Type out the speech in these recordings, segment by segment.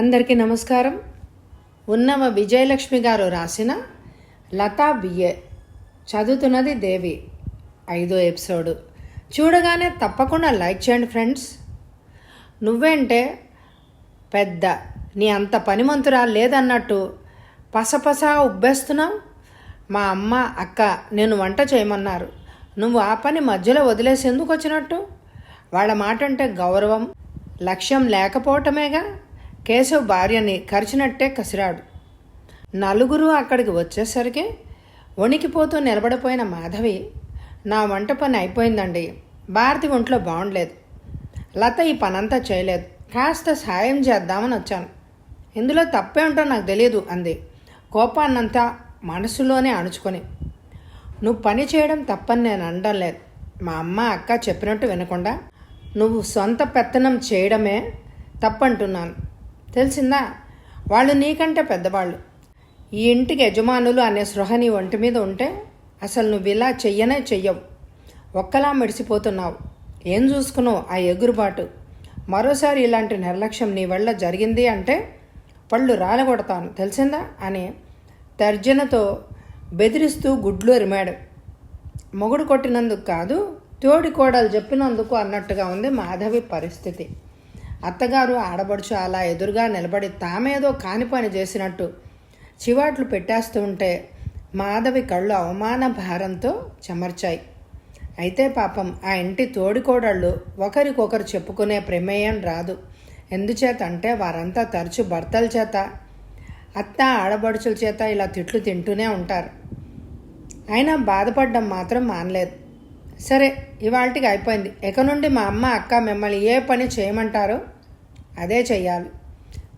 అందరికీ నమస్కారం. ఉన్నవ విజయలక్ష్మి గారు రాసిన లతా బియ్యే చదువుతున్నది దేవి ఐదో ఎపిసోడు. చూడగానే తప్పకుండా లైక్ చేయండి ఫ్రెండ్స్. నువ్వేంటే పెద్ద నీ అంత పనిమంతురా లేదన్నట్టు పసపసా ఉబ్బేస్తున్నావు. మా అమ్మ అక్క నేను వంట చేయమన్నారు. నువ్వు ఆ పని మధ్యలో వదిలేసి ఎందుకు వచ్చినట్టు? వాళ్ళ మాట అంటే గౌరవం లక్ష్యం లేకపోవటమేగా? కేశవ్ భార్యని కరిచినట్టే కసిరాడు. నలుగురు అక్కడికి వచ్చేసరికి వణికిపోతూ నిలబడిపోయిన మాధవి నా వంట పని అయిపోయిందండి. భారతి ఒంట్లో బాగుండలేదు. లత ఈ పనంతా చేయలేదు. కాస్త సాయం చేద్దామని వచ్చాను. ఇందులో తప్పే ఉంటో నాకు తెలియదు అంది. కోపాన్నంతా మనసులోనే అణుచుకొని. నువ్వు పని చేయడం తప్పని నేను అనడం లేదు. మా అమ్మ అక్క చెప్పినట్టు వినకుండా నువ్వు సొంత పెత్తనం చేయడమే తప్పంటున్నాను. తెలిసిందా? వాళ్ళు నీకంటే పెద్దవాళ్ళు. ఈ ఇంటికి యజమానులు అనే సృహ నీ ఒంటి మీద ఉంటే అసలు నువ్వు ఇలా చెయ్యనే చెయ్యవు. ఒక్కలా మెడిసిపోతున్నావు. ఏం చూసుకున్నావు ఆ ఎగురుబాటు? మరోసారి ఇలాంటి నిర్లక్ష్యం నీ వల్ల జరిగింది అంటే పళ్ళు రాలగొడతాను తెలిసిందా? అని తర్జనతో బెదిరిస్తూ గుడ్లు అరిమాడు. మొగుడు కొట్టినందుకు కాదు తోడి కోడలు చెప్పినందుకు అన్నట్టుగా ఉంది మాధవి పరిస్థితి. అత్తగారు ఆడబడుచు అలా ఎదురుగా నిలబడి తామేదో కాని పని చేసినట్టు చివాట్లు పెట్టేస్తూ ఉంటే మాధవి కళ్ళు అవమాన భారంతో చెమర్చాయి. అయితే పాపం ఆ ఇంటి తోడికోడళ్ళు ఒకరికొకరు చెప్పుకునే ప్రమేయం రాదు. ఎందుచేత అంటే వారంతా తరచు భర్తల చేత అత్త ఆడబడుచుల చేత ఇలా తిట్లు తింటూనే ఉంటారు. అయినా బాధపడడం మాత్రం మానలేదు. సరే ఇవాళకి అయిపోయింది. ఇక నుండి మా అమ్మ అక్క మిమ్మల్ని ఏ పని చేయమంటారో అదే చెయ్యాలి.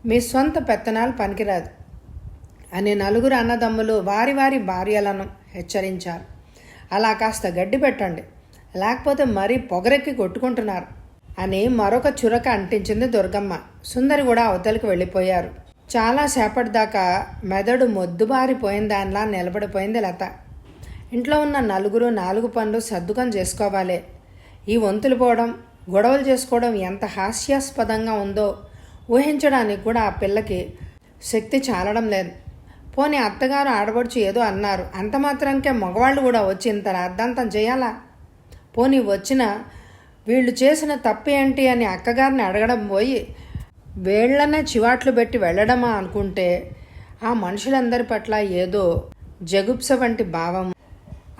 మీ సొంత పెత్తనాలు పనికిరాదు అని నలుగురు అన్నదమ్ములు వారి వారి భార్యలను హెచ్చరించారు. అలా కాస్త గడ్డి పెట్టండి. లేకపోతే మరీ పొగరెక్కి కొట్టుకుంటున్నారు అని మరొక చురక అంటించింది దుర్గమ్మ. సుందరి కూడా అవతలికి వెళ్ళిపోయారు. చాలా సేపటి దాకా మెదడు మొద్దుబారిపోయిన దానిలా నిలబడిపోయింది లత. ఇంట్లో ఉన్న నలుగురు నాలుగు పనులు సర్దుకం చేసుకోవాలి. ఈ వంతులు పోవడం గొడవలు చేసుకోవడం ఎంత హాస్యాస్పదంగా ఉందో ఊహించడానికి కూడా ఆ పిల్లకి శక్తి చాలడం లేదు. పోనీ అత్తగారు ఆడబడుచు ఏదో అన్నారు. అంత మాత్రానికే మగవాళ్ళు కూడా వచ్చి ఇంత అర్ధాంతం చేయాలా? పోనీ వచ్చిన వీళ్ళు చేసిన తప్పేంటి అని అక్కగారిని అడగడం పోయి వేళ్ళనే చివాట్లు పెట్టి వెళ్ళడమా అనుకుంటే ఆ మనుషులందరి పట్ల ఏదో జగుప్స వంటి భావం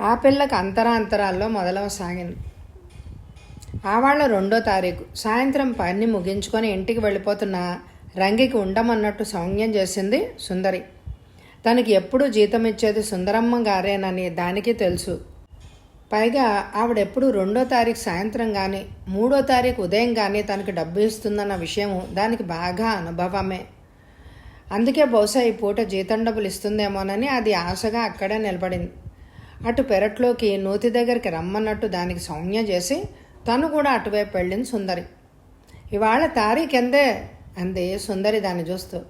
ఆ పిల్లకు అంతరాంతరాల్లో మొదలవసాగింది ఆ వాళ్ళ రెండో తారీఖు. సాయంత్రం పని ముగించుకొని ఇంటికి వెళ్ళిపోతున్న రంగికి ఉండమన్నట్టు సౌజ్ఞం చేసింది సుందరి. తనకి ఎప్పుడూ జీతం ఇచ్చేది సుందరమ్మ గారేనని దానికి తెలుసు. పైగా ఆవిడెప్పుడు రెండో తారీఖు సాయంత్రం కానీ మూడో తారీఖు ఉదయం కానీ తనకు డబ్బు ఇస్తుందన్న విషయం దానికి బాగా అనుభవమే. అందుకే బహుశా ఈ పూట జీతం డబ్బులు ఇస్తుందేమోనని అది ఆశగా అక్కడే నిలబడింది. అటు పెరట్లోకి నూతి దగ్గరికి రమ్మన్నట్టు దానికి సౌమ్య చేసి తను కూడా అటువైపు వెళ్ళింది సుందరి. ఇవాళ తారీఖు ఎందే? అంది సుందరి దాన్ని చూస్తూ.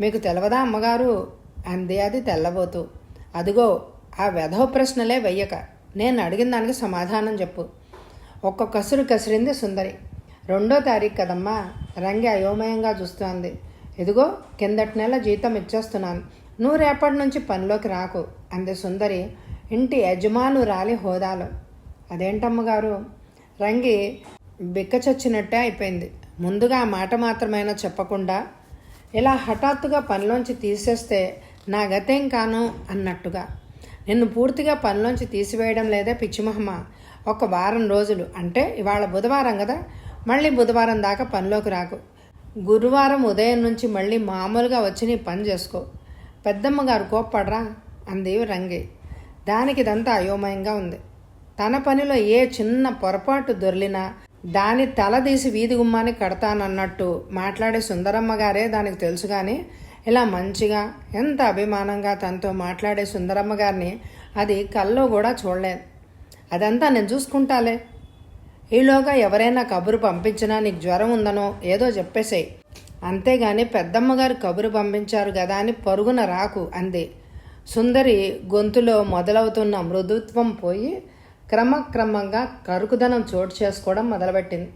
మీకు తెలవదా అమ్మగారు? అంది అది తెల్లబోతూ. అదిగో ఆ వెధవ ప్రశ్నలే వెయ్యక. నేను అడిగిన దానికి సమాధానం చెప్పు. ఒక్క కసురు కసిరింది సుందరి. రెండో తారీఖు కదమ్మా? రంగి అయోమయంగా చూస్తోంది ఇదిగో కిందటి నెల జీతం ఇచ్చేస్తున్నాను. నువ్వు రేపటి నుంచి పనిలోకి రాకు అంది సుందరి. ఇంటి యజమానురాలి హోదాలో. అదేంటమ్మగారు రంగి బిక్కచొచ్చినట్టే అయిపోయింది. ముందుగా మాట మాత్రమైనా చెప్పకుండా ఇలా హఠాత్తుగా పనిలోంచి తీసేస్తే నా గతేం కాను అన్నట్టుగా. నిన్ను పూర్తిగా పనిలోంచి తీసివేయడం లేదే పిచ్చిమహమ్మ. ఒక వారం రోజులు. అంటే ఇవాళ బుధవారం కదా మళ్ళీ బుధవారం దాకా పనిలోకి రాకు. గురువారం ఉదయం నుంచి మళ్ళీ మామూలుగా వచ్చి నీ పని చేసుకో. పెద్దమ్మ గారు కోప్పడరా? అంది రంగి. దానికి ఇదంతా అయోమయంగా ఉంది. తన పనిలో ఏ చిన్న పొరపాటు దొర్లినా దాని తలదీసి వీధి గుమ్మాన్ని కడతానన్నట్టు మాట్లాడే సుందరమ్మ గారే దానికి తెలుసు కానీ ఇలా మంచిగా ఎంత అభిమానంగా తనతో మాట్లాడే సుందరమ్మ గారిని అది కల్లో కూడా చూడలేదు. అదంతా నేను చూసుకుంటాలే. ఈలోగా ఎవరైనా కబురు పంపించినా నీకు జ్వరం ఉందనో ఏదో చెప్పేసేయ్. అంతేగాని పెద్దమ్మగారు కబురు పంపించారు కదా అని పరుగున రాకు అంది. సుందరి గొంతులో మొదలవుతున్న మృదుత్వం పోయి క్రమక్రమంగా కరుకుదనం చోటు చేసుకోవడం మొదలుపెట్టింది.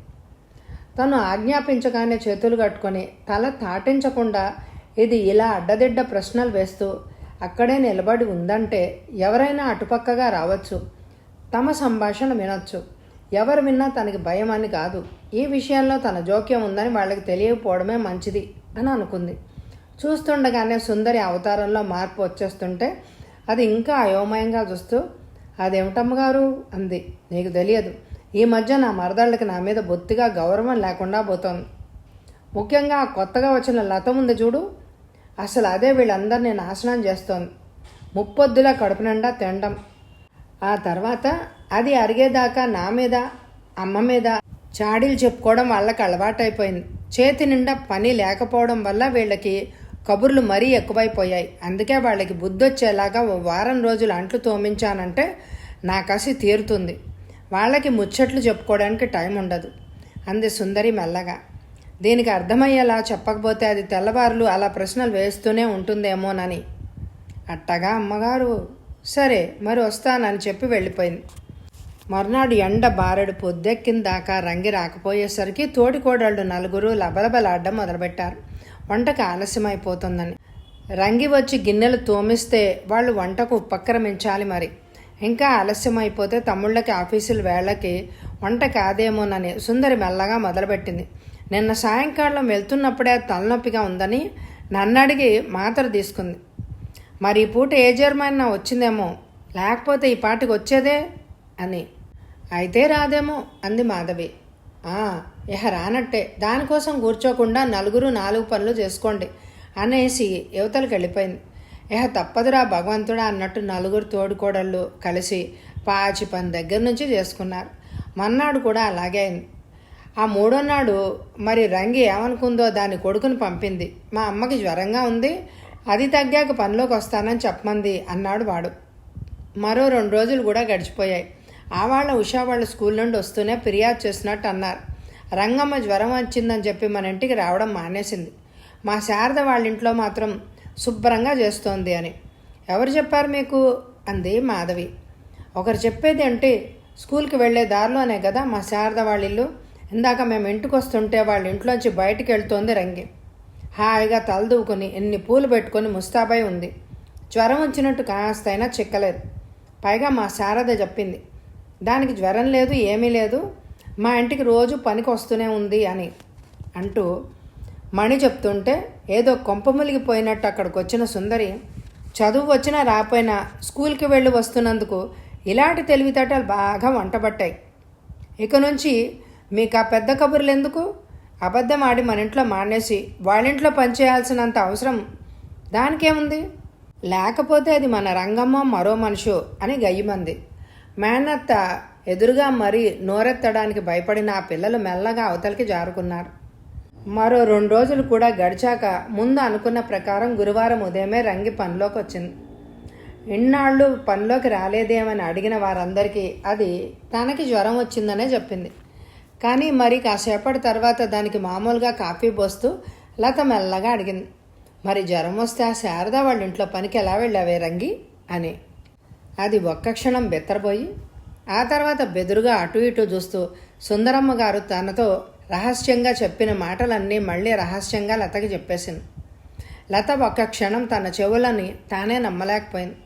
తను ఆజ్ఞాపించగానే చేతులు కట్టుకొని తల తాటించకుండా ఇది ఇలా అడ్డదిడ్డ ప్రశ్నలు వేస్తూ అక్కడే నిలబడి ఉందంటే ఎవరైనా అటుపక్కగా రావచ్చు. తమ సంభాషణ వినొచ్చు. ఎవరు విన్నా తనకి భయం అని కాదు. ఈ విషయంలో తన జోక్యం ఉందని వాళ్ళకి తెలియకపోవడమే మంచిది అని అనుకుంది. చూస్తుండగానే సుందరి అవతారంలో మార్పు వచ్చేస్తుంటే అది ఇంకా అయోమయంగా చూస్తూ అదేమిటమ్మగారు అంది. నీకు తెలియదు. ఈ మధ్య నా మరదళ్ళకి నా మీద బొత్తిగా గౌరవం లేకుండా పోతోంది. ముఖ్యంగా కొత్తగా వచ్చిన లత ఉంది చూడు. అసలు అదే వీళ్ళందరినీ నాశనం చేస్తోంది. ముప్పొద్దులా కడుపు నిండా తినడం. ఆ తర్వాత అది అరిగేదాకా నా మీద అమ్మ మీద చాడీలు చెప్పుకోవడం వాళ్ళకి అలవాటైపోయింది. చేతి నిండా పని లేకపోవడం వల్ల వీళ్ళకి కబుర్లు మరీ ఎక్కువైపోయాయి. అందుకే వాళ్ళకి బుద్ధొచ్చేలాగా ఓ వారం రోజులు అంట్లు తోమించానంటే నా కసి తీరుతుంది. వాళ్ళకి ముచ్చట్లు చెప్పుకోవడానికి టైం ఉండదు. అంది సుందరి మెల్లగా. దీనికి అర్థమయ్యేలా చెప్పకపోతే అది తెల్లవారులు అలా ప్రశ్నలు వేస్తూనే ఉంటుందేమోనని. అట్టగా అమ్మగారు సరే మరి వస్తానని చెప్పి వెళ్ళిపోయింది. మర్నాడు ఎండ బారెడు పొద్దెక్కిన దాకా రంగి రాకపోయేసరికి తోటికోడళ్ళు నలుగురు లబలబలాడ్డం మొదలుపెట్టారు. వంటకి ఆలస్యమైపోతుందని. రంగి వచ్చి గిన్నెలు తోమిస్తే వాళ్ళు వంటకు ఉపక్రమించాలి మరి. ఇంకా ఆలస్యమైపోతే తమ్ముళ్ళకి ఆఫీసుల వేళకి వంట కాదేమోనని సుందరి మెల్లగా మొదలుపెట్టింది. నిన్న సాయంకాలం వెళ్తున్నప్పుడే తలనొప్పిగా ఉందని నన్ను అడిగి మాత్ర తీసుకుంది. మరి ఈ పూట ఏ జర్మన్నా వచ్చిందేమో లేకపోతే ఈ పాటికి వచ్చేదే అని. అయితే రాదేమో అంది మాధవి. ఇహ రానట్టే. దానికోసం కూర్చోకుండా నలుగురు నాలుగు పనులు చేసుకోండి అనేసి యువతలకు వెళ్ళిపోయింది. ఇహ తప్పదురా భగవంతుడా అన్నట్టు నలుగురు తోడుకోడళ్ళు కలిసి పాచి పని దగ్గర నుంచి చేసుకున్నారు. మన్నాడు కూడా అలాగే అయింది. ఆ మూడో నాడు మరి రంగి ఏమనుకుందో దాని కొడుకుని పంపింది. మా అమ్మకి జ్వరంగా ఉంది అది తగ్గాక పనిలోకి వస్తానని చెప్పమంది అన్నాడు వాడు. మరో రెండు రోజులు కూడా గడిచిపోయాయి. ఆ వాళ్ళ ఉషా వాళ్ళ స్కూల్ నుండి వస్తూనే ఫిర్యాదు చేసినట్టు అన్నారు. రంగమ్మ జ్వరం వచ్చిందని చెప్పి మన ఇంటికి రావడం మానేసింది. మా శారద వాళ్ళ ఇంట్లో మాత్రం శుభ్రంగా చేస్తోంది అని. ఎవరు చెప్పారు మీకు? అంది మాధవి. ఒకరు చెప్పేది అంటే స్కూల్కి వెళ్ళే దారిలోనే కదా మా శారద వాళ్ళ ఇల్లు? ఇందాక మేము ఇంటికి వస్తుంటే వాళ్ళ ఇంట్లోంచి బయటికి వెళ్తోంది రంగి. హాయిగా తలదూకుని ఎన్ని పూలు పెట్టుకొని ముస్తాబై ఉంది. జ్వరం వచ్చినట్టు కాస్తైనా చిక్కలేదు. పైగా మా శారద చెప్పింది. దానికి జ్వరం లేదు ఏమీ లేదు. మా ఇంటికి రోజు పనికి వస్తూనే ఉంది అని అంటూ మణి చెప్తుంటే ఏదో కొంప ములిగిపోయినట్టు అక్కడికి వచ్చిన సుందరి చదువు వచ్చినా రాపోయినా స్కూల్కి వెళ్ళి వస్తున్నందుకు ఇలాంటి తెలివితేటలు బాగా వంటబట్టాయి. ఇక నుంచి మీకు ఆ పెద్ద కబుర్లు ఎందుకు? అబద్ధం ఆడి మన ఇంట్లో మానేసి వాళ్ళ ఇంట్లో పనిచేయాల్సినంత అవసరం దానికేముంది? లేకపోతే అది మన రంగమ్మ మరో మనిషో అని గయ్యమంది. మేనత్త ఎదురుగా మరీ నోరెత్తడానికి భయపడిన ఆ పిల్లలు మెల్లగా అవతలికి జారుకున్నారు. మరో రెండు రోజులు కూడా గడిచాక ముందు అనుకున్న ప్రకారం గురువారం ఉదయమే రంగి పనిలోకి వచ్చింది ఇన్నాళ్ళు పనిలోకి రాలేదేమని అడిగిన వారందరికీ అది తనకి జ్వరం వచ్చిందనే చెప్పింది. కానీ మరి కాసేపటి తర్వాత దానికి మామూలుగా కాఫీ పోస్తూ లత మెల్లగా అడిగింది. మరి జ్వరం వస్తే ఆ శారద వాళ్ళ ఇంట్లో పనికి ఎలా వెళ్ళావే రంగి? అని. అది ఒక్క క్షణం బెత్తరపోయి ఆ తర్వాత బెదురుగా అటు ఇటు చూస్తూ సుందరమ్మ గారు తనతో రహస్యంగా చెప్పిన మాటలన్నీ మళ్ళీ రహస్యంగా లతకి చెప్పేసింది. లత ఒక్క క్షణం తన చెవులని తానే నమ్మలేకపోయింది.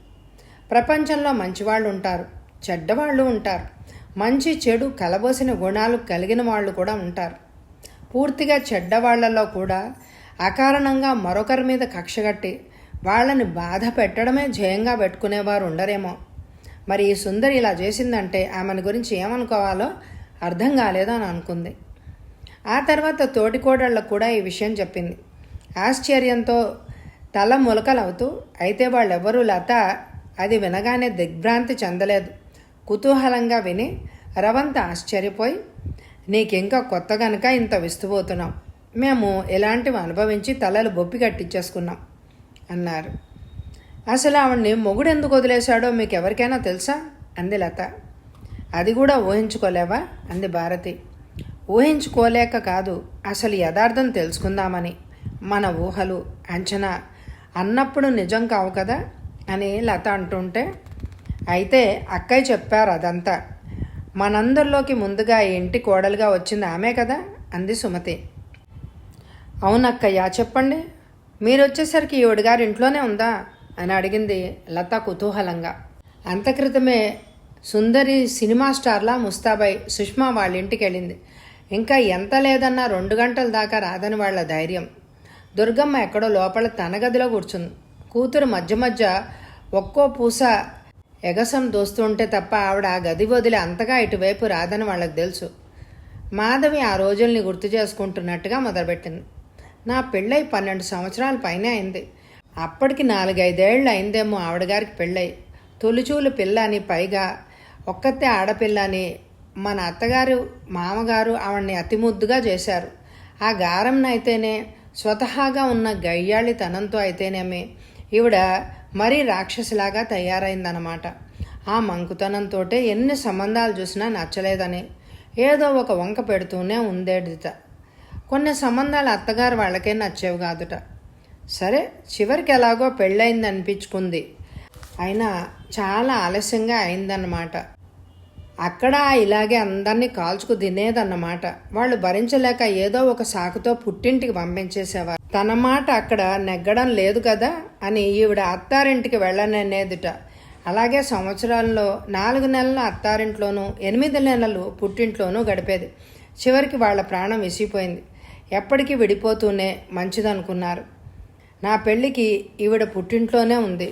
ప్రపంచంలో మంచివాళ్ళు ఉంటారు చెడ్డవాళ్ళు ఉంటారు మంచి చెడు కలబోసిన గుణాలు కలిగిన వాళ్ళు కూడా ఉంటారు. పూర్తిగా చెడ్డవాళ్ళలో కూడా అకారణంగా మరొకరి మీద కక్షగట్టి వాళ్ళని బాధ పెట్టడమే జయంగా పెట్టుకునేవారు ఉండరేమో. మరి ఈ సుందరి ఇలా చేసిందంటే ఆమెను గురించి ఏమనుకోవాలో అర్థం కాలేదో అని అనుకుంది. ఆ తర్వాత తోటికోడళ్ళకు కూడా ఈ విషయం చెప్పింది. ఆశ్చర్యంతో తల ములకలవుతూ అయితే వాళ్ళెవ్వరూ లత అది వినగానే దిగ్భ్రాంతి చెందలేదు. కుతూహలంగా విని రవంత ఆశ్చర్యపోయి నీకింకా కొత్త గనుక ఇంత విస్తుపోతున్నాం. మేము ఇలాంటివి అనుభవించి తలలు బొప్పి కట్టించేసుకున్నాం అన్నారు. అసలు ఆవిడ్ని మొగుడు ఎందుకు వదిలేశాడో మీకు ఎవరికైనా తెలుసా? అంది లత. అది కూడా ఊహించుకోలేవా? అంది భారతి. ఊహించుకోలేక కాదు అసలు యథార్థం తెలుసుకుందామని. మన ఊహలు అంచనా అన్నప్పుడు నిజం కావు కదా? అని లత అంటుంటే అయితే అక్కయ్య చెప్పారు అదంతా. మనందరిలోకి ముందుగా ఇంటి కోడలుగా వచ్చింది ఆమె కదా? అంది సుమతి. అవునక్కయ్యా చెప్పండి. మీరు వచ్చేసరికి ఈవిడ గారు ఇంట్లోనే ఉందా? అని అడిగింది లత కుతూహలంగా. అంతక్రితమే సుందరి సినిమా స్టార్లా ముస్తాబాయ్ సుష్మా వాళ్ళ ఇంటికి వెళ్ళింది ఇంకా ఎంత లేదన్నా రెండు గంటల దాకా రాదని వాళ్ళ ధైర్యం. దుర్గమ్మ ఎక్కడో లోపల తన గదిలో కూర్చుంది. కూతురు మధ్య మధ్య ఒక్కో పూస ఎగసం దోస్తుంటే తప్ప ఆవిడ ఆ గది వదిలి అంతగా ఇటువైపు రాదని వాళ్ళకి తెలుసు. మాధవి ఆ రోజుల్ని గుర్తు చేసుకుంటున్నట్టుగా మొదలుపెట్టింది. నా పెళ్ళై పన్నెండు సంవత్సరాల పైనే అయింది. అప్పటికి నాలుగైదేళ్ళు అయిందేమో ఆవిడ గారికి పెళ్ళై. తొలిచూలు పిల్ల అని పైగా ఒక్కతే ఆడపిల్ల అని మన అత్తగారు మామగారు ఆవిడ్ని అతి ముద్దుగా చేశారు. ఆ గారంనైతేనే స్వతహాగా ఉన్న గయ్యాళితనంతో అయితేనేమి ఈవిడ మరీ రాక్షసిలాగా తయారైందన్నమాట ఆ మంకుతనంతోటే ఎన్ని సంబంధాలు చూసినా నచ్చలేదని ఏదో ఒక వంక పెడుతూనే ఉండేదిట కొన్ని సంబంధాలు అత్తగారు వాళ్ళకే నచ్చేవి కాదుట. సరే చివరికి ఎలాగో పెళ్ళయింది అనిపించుకుంది అయినా చాలా ఆలస్యంగా అయిందన్నమాట. అక్కడ ఇలాగే అందరినీ కాల్చుకు తినేదన్నమాట. వాళ్ళు భరించలేక ఏదో ఒక సాకుతో పుట్టింటికి పంపించేసేవారు. తన మాట అక్కడ నెగ్గడం లేదు కదా అని ఈవిడ అత్తారింటికి వెళ్ళననేదిట. అలాగే సంవత్సరాల్లో నాలుగు నెలలు అత్తారింట్లోనూ ఎనిమిది నెలలు పుట్టింట్లోనూ గడిపేది. చివరికి వాళ్ళ ప్రాణం విసిగిపోయింది. ఎప్పటికీ విడిపోతూనే మంచిదనుకున్నారు. నా పెళ్ళికి ఈవిడ పుట్టింట్లోనే ఉంది.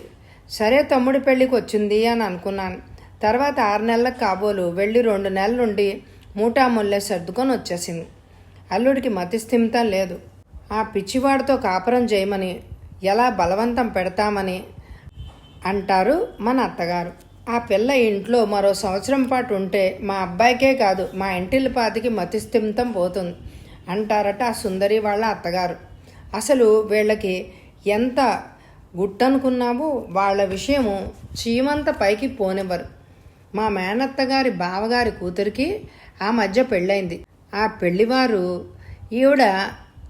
సరే తమ్ముడి పెళ్ళికి వచ్చింది అని అనుకున్నాను. తర్వాత ఆరు నెలలకు కాబోలు వెళ్ళి రెండు నెలల నుండి సర్దుకొని వచ్చేసింది. అల్లుడికి మతిస్థిమితం లేదు. ఆ పిచ్చివాడితో కాపురం చేయమని ఎలా బలవంతం పెడతామని అంటారు మన అత్తగారు. ఆ పిల్ల ఇంట్లో మరో సంవత్సరం పాటు ఉంటే మా అబ్బాయికే కాదు మా ఇంటిల్లిపాతికి మతిస్థిమితం పోతుంది అంటారట ఆ సుందరి వాళ్ళ అత్తగారు. అసలు వీళ్ళకి ఎంత గుట్టనుకున్నామో వాళ్ళ విషయము చీమంత పైకి పోనివ్వరు. మా మేనత్త గారి బావగారి కూతురికి ఆ మధ్య పెళ్ళైంది ఆ పెళ్ళివారు ఈవిడ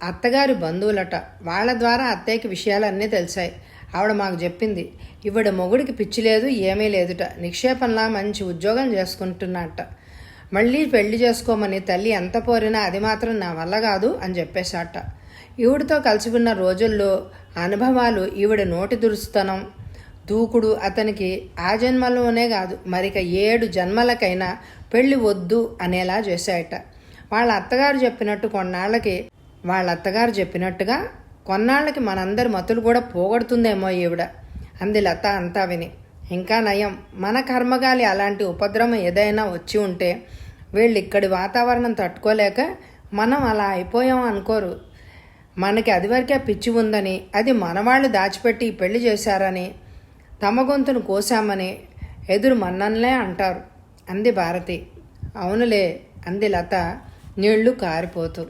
అత్తగారి బంధువులట. వాళ్ళ ద్వారా అత్తయ్యకి విషయాలన్నీ తెలిసాయి. ఆవిడ మాకు చెప్పింది ఈవిడ మొగుడికి పిచ్చి లేదు ఏమీ లేదుట. నిక్షేపంలా మంచి ఉద్యోగం చేసుకుంటున్నట్ట. మళ్ళీ పెళ్ళి చేసుకోమని తల్లి ఎంత పోరినా అది మాత్రం నా వల్ల కాదు అని చెప్పేశాట. ఈవిడతో కలిసి ఉన్న రోజుల్లో అనుభవాలు ఈవిడ నోటి దురుస్తనం దూకుడు అతనికి ఆ జన్మలోనే కాదు మరిక ఏడు జన్మలకైనా పెళ్ళి వద్దు అనేలా చేశాయట. వాళ్ళ అత్తగారు చెప్పినట్టు కొన్నాళ్ళకి వాళ్ళ అత్తగారు చెప్పినట్టుగా కొన్నాళ్ళకి మనందరి మతులు కూడా పోగొడుతుందేమో ఈవిడ. అంది లత అంతా విని. ఇంకా నయం మన కర్మగాలి అలాంటి ఉపద్రవం ఏదైనా వచ్చి ఉంటే వీళ్ళు ఇక్కడి వాతావరణం తట్టుకోలేక మనం అలా అయిపోయాం అనుకోరు. మనకి అదివరకే పిచ్చి ఉందని అది మనవాళ్ళు దాచిపెట్టి పెళ్ళి చేశారని తమ గొంతును కోశామని ఎదురు మన్నన్లే అంటారు. అంది భారతి. అవునులే అంది లత. నీళ్ళు కారిపోతూ.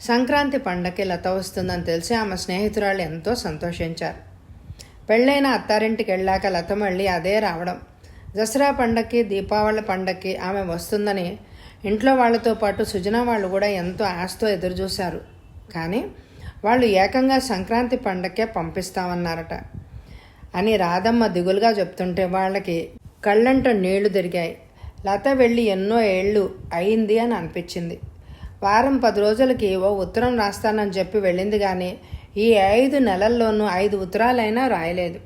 సంక్రాంతి పండగకి లత వస్తుందని తెలిసి ఆమె స్నేహితురాళ్ళు ఎంతో సంతోషించారు. పెళ్ళైన అత్తారింటికి వెళ్ళాక లత మళ్ళీ అదే రావడం. దసరా పండక్కి దీపావళి పండక్కి ఆమె వస్తుందని ఇంట్లో వాళ్ళతో పాటు సుజన వాళ్ళు కూడా ఎంతో ఆశతో ఎదురుచూశారు. కానీ వాళ్ళు ఏకంగా సంక్రాంతి పండక్కే పంపిస్తామన్నారట అని రాధమ్మ దిగులుగా చెప్తుంటే వాళ్ళకి కళ్ళంట నీళ్ళు తిరిగాయి లత వెళ్ళి ఎన్నో ఏళ్ళు అయింది అని అనిపించింది. వారం పది రోజులకి ఓ ఉత్తరం రాస్తానని చెప్పి వెళ్ళింది కానీ ఈ ఐదు నెలల్లోనూ ఐదు ఉత్తరాలైనా రాయలేదు.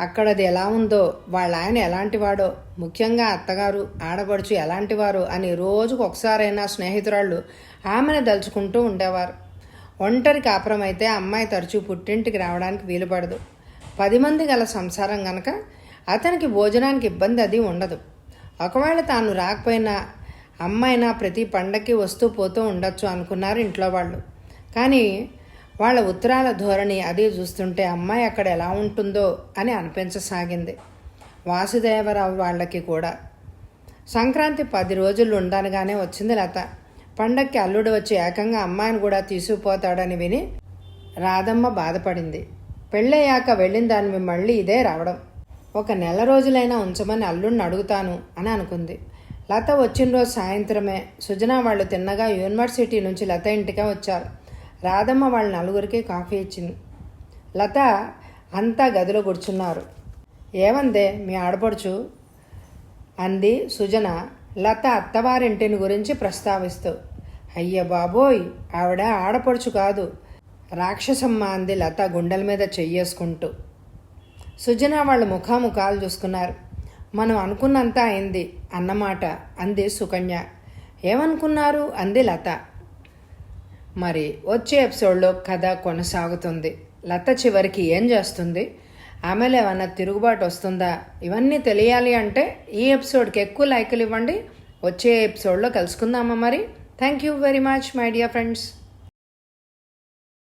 అక్కడది ఎలా ఉందో వాళ్ళ ఆయన ఎలాంటివాడో ముఖ్యంగా అత్తగారు ఆడపడుచు ఎలాంటివారు అని రోజుకు ఒకసారైనా స్నేహితురాళ్ళు ఆమెను దలుచుకుంటూ ఉండేవారు. ఒంటరి కాపురం అయితే అమ్మాయి తరచూ పుట్టింటికి రావడానికి వీలుపడదు. పది మంది గల సంసారం గనక అతనికి భోజనానికి ఇబ్బంది అది ఉండదు. ఒకవేళ తాను రాకపోయినా అమ్మాయినా ప్రతి పండక్కి వస్తూ పోతూ ఉండొచ్చు అనుకున్నారు ఇంట్లో వాళ్ళు. కానీ వాళ్ళ ఉత్తరాల ధోరణి అది చూస్తుంటే అమ్మాయి అక్కడ ఎలా ఉంటుందో అని అనిపించసాగింది. వాసుదేవరావు వాళ్ళకి కూడా. సంక్రాంతి పది రోజులు ఉండనగానే వచ్చింది లత. పండక్కి అల్లుడు వచ్చి ఏకంగా అమ్మాయిని కూడా తీసుకుపోతాడని విని రాధమ్మ బాధపడింది. పెళ్ళయ్యాక వెళ్ళిన దాన్ని మళ్ళీ ఇదే రావడం. ఒక నెల రోజులైనా ఉంచమని అల్లుడిని అడుగుతాను అని అనుకుంది. లత వచ్చిన రోజు సాయంత్రమే సుజన వాళ్ళు తిన్నగా యూనివర్సిటీ నుంచి లత ఇంటికే వచ్చారు. రాధమ్మ వాళ్ళ నలుగురికి కాఫీ ఇచ్చింది. లత అంతా గదిలో కూర్చున్నారు. ఏమందే మీ ఆడపడుచు? అంది సుజన. లత అత్తవారింటిని గురించి ప్రస్తావిస్తూ. అయ్య బాబోయ్ ఆవిడ ఆడపడుచు కాదు. రాక్షసమ్మ అంది లత గుండెల మీద చెయ్యేసుకుంటూ. సుజన వాళ్ళ ముఖాముఖాలు చూసుకున్నారు. మనం అనుకున్నంత అయింది అన్నమాట అంది సుకన్య. ఏమనుకున్నారు? అంది లత. మరి వచ్చే ఎపిసోడ్లో కథ కొనసాగుతుంది. లత చివరికి ఏం చేస్తుంది? ఆమెలో ఏమన్నా తిరుగుబాటు వస్తుందా? ఇవన్నీ తెలియాలి అంటే ఈ ఎపిసోడ్కి ఎక్కువ లైకులు ఇవ్వండి. వచ్చే ఎపిసోడ్లో కలుసుకుందామా మరి? Thank you very much my dear friends.